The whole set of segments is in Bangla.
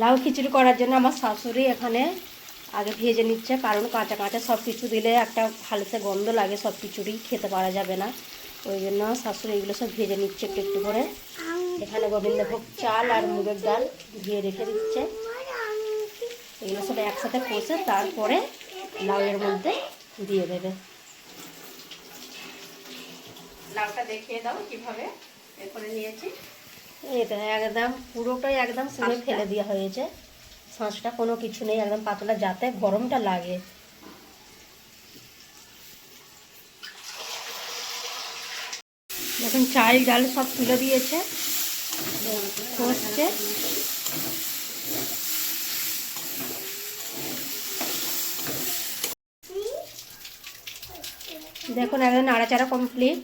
লাউ খিচুড়ি করার জন্য আমার শাশুড়ি এখানে আগে ভেজে নিচ্ছে, কারণ কাঁচা কাঁচা সব কিছু দিলে একটা হালকা গন্ধ লাগে, সব কিছুরই খেতে পারা যাবে না। ওই জন্য শাশুড়ি এগুলো সব ভেজে নিচ্ছে একটু একটু করে। এখানে গোবিন্দভোগ চাল আর মুগের ডাল ধুয়ে রেখে দিচ্ছে। এগুলো সব একসাথে কষে তারপরে লাউয়ের মধ্যে দিয়ে দেবে। লাউটা দেখিয়ে দাও কীভাবে এরপরে নিয়েছি। এটা একদম পুরোটাই একদম পুরো ফেলে দেওয়া হয়েছে। শাঁসটা কোনো কিছু নেই একদম পাতলা যাতে গরমটা লাগে। দেখুন চাল ডাল সব তুলে দিয়েছে। কষছে দেখুন একদম নাড়াচাড়া কমপ্লিট।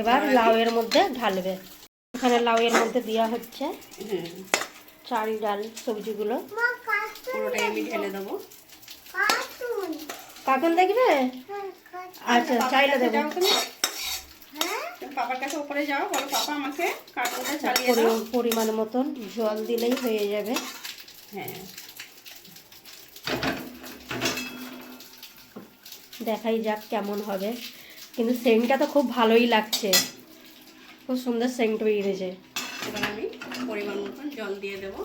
এবার লাউয়ের মধ্যে ঢালবে। এখানে লাউয়ের মধ্যে দেওয়া হচ্ছে। চাল ডাল সবজিগুলো। পুরোটাই আমি ঢেলে দেবো। কাকুন দেখবে? আচ্ছা চাইলে দেবো। যাও তুমি। তুমি পাপার কাছে উপরে যাও বলো পাপা আমাকে কার্টুনটা চালিয়ে দাও। পরিমাণ মতন জল দিলেই হয়ে যাবে। হ্যাঁ। দেখাই যাক কেমন হবে। কিন্তু সেন্টটা তো খুব ভালোই লাগছে। খুব সুন্দর সেন্ট বেরিয়েছে। এবার আমি পরিমাণ মতন জল দিয়ে দেবো।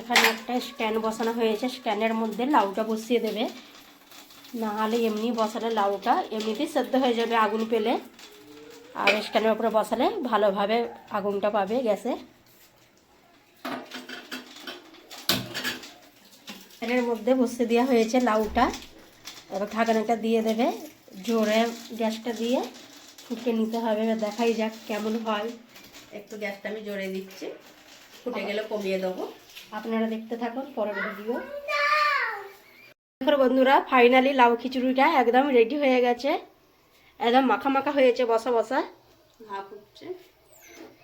এখানে একটা স্ট্যান্ড বসানো হয়েছে স্ট্যান্ডের মধ্যে লাউটা বসিয়ে দেবে। না হলে এমনি বসালে লাউটা এমনিতেই সেদ্ধ হয়ে যাবে আগুন পেলে। আর স্ট্যান্ডের উপরে বসালে ভালোভাবে আগুনটা পাবে গ্যাসে। স্ট্যান্ডের মধ্যে বসিয়ে দেওয়া হয়েছে লাউটা। এবার ঢাকনাটা দিয়ে দেবে। জোরে গ্যাসটা দিয়ে ফুটে নিতে হবে এবার দেখাই যাক কেমন হয়। একটু গ্যাসটা আমি জোরে দিচ্ছি ফুটে গেলে কমিয়ে দেবো। আপনারা দেখতে থাকুন পরের ভিডিও। দেখো বন্ধুরা ফাইনালি লাউ খিচুড়িটা একদম রেডি হয়ে গেছে। একদম মাখা মাখা হয়েছে বসা বসা। ভাপ উঠছে।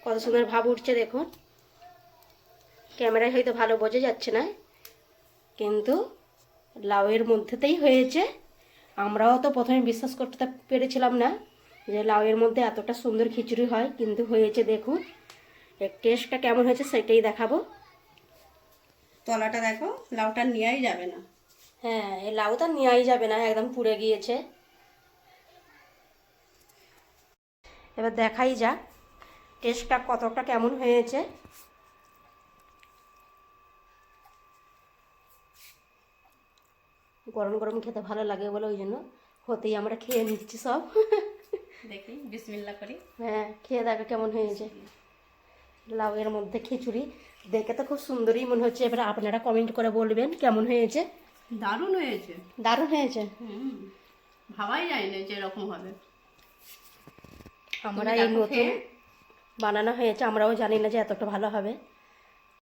কত সুন্দর ভাব উঠছে দেখুন। ক্যামেরায় হয়তো ভালো বোঝা যাচ্ছে না কিন্তু লাউয়ের মধ্যেতেই হয়েছে। আমরাও তো প্রথমে বিশ্বাস করতে পেরেছিলাম না যে লাউয়ের মধ্যে এতটা সুন্দর খিচুড়ি হয় কিন্তু হয়েছে দেখুন টেস্টটা কেমন হয়েছে সেটাই দেখাবো। তলাটা দেখো লাউটা নেওয়াই যাবে না। হ্যাঁ এই লাউটা নেওয়াই যাবে না একদম পুড়ে গিয়েছে। এবার দেখাই যাক টেস্টটা কতটা কেমন হয়েছে। গরম গরম খেতে ভালো লাগে বলে ওই জন্য হতেই আমরা খেয়ে নিচ্ছি সব। দেখি বিসমিল্লা করি। হ্যাঁ খেয়ে দেখো কেমন হয়েছে। লাউয়ের মধ্যে খিচুড়ি। দেখে তো খুব সুন্দরই মনে হচ্ছে। এবার আপনারা কমেন্ট করে বলবেন কেমন হয়েছে। দারুণ হয়েছে। দারুণ হয়েছে। ভাবাই যায় না যে এরকম হবে। আমরা এই নতুন বানানো হয়েছে। আমরাও জানি না যে এতটা ভালো হবে।